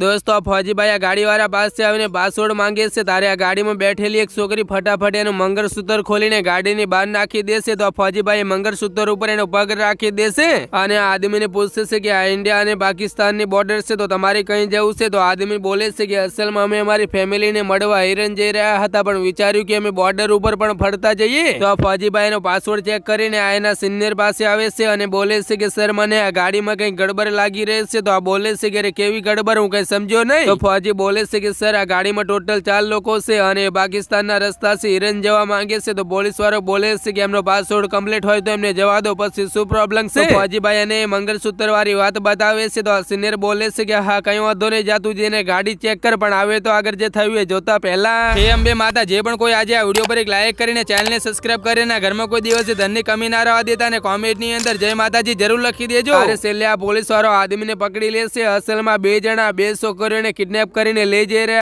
દોસ્તો, આ ફોજીભાઈ આ ગાડીવાળા પાસે આવીને પાસવર્ડ માંગે છે. તારે આ ગાડીમાં બેઠેલી એક છોકરી ફટાફટ એનું મંગળસૂત્ર ખોલીને ગાડીની બહાર નાખી દેશે તો આ ફોજીભાઈ મંગળસૂત્ર ઉપર એનો પગ રાખી દેશે. અને આ આદમીને પૂછશે છે કે આ ઇન્ડિયા અને પાકિસ્તાનની બોર્ડર છે તો તમારે કંઈ જવું છે? તો આદમી બોલે છે કે અસલમાં અમે અમારી ફેમિલીને મળવા હિરન જઈ રહ્યા હતા, પણ વિચાર્યું કે અમે બોર્ડર ઉપર પણ ફરતા જઈએ. તો આ ફોજીભાઈનો પાસવર્ડ ચેક કરીને આ એના સિનિયર પાસે આવે છે અને બોલે છે કે, સર, મને આ ગાડીમાં કંઈ ગડબડ લાગી રહી છે? તો આ બોલે છે કે કેવી ગડબડ? હું કંઈ સમજ્યો નહીં? તો ફોજી બોલે છે કે સર આ ગાડીમાં ટોટલ ચાર લોકો છે અને પાકિસ્તાનના રસ્તાથી હિરન જવા માંગે છે. તો પોલીસ વાળો બોલે છે કે એમનો પાસવર્ડ કમ્પ્લીટ હોય તો એમને જવા દો પછી શું પ્રોબ્લેમ છે? ફોજીભાઈ એને મંગળસૂત્ર વાળી વાત બતાવે છે. તો સિનિયર બોલે છે કે હા કઈ વાંધો નહીં જાતું જઈને ગાડી ચેક કર પણ આવે તો આગળ જે થયું એ જોતા પહેલા. હે અંબે માતા જે પણ કોઈ આજે આ વીડિયો પર એક લાઈક કરીને ચેનલને સબસ્ક્રાઇબ કરીને ઘરમાં કોઈ દિવસે ધનની કમી ના રહેવા દેતા અને કોમેન્ટની અંદર જય માતાજી જરૂર લખી દેજો. અરે છેલ્લે આ પોલીસ વાળો આદમીને પકડી લેશે અસલમાં બે જણા બે છોકરીઓને કિડનેપ કરીને લઈ જઈ રહ્યા.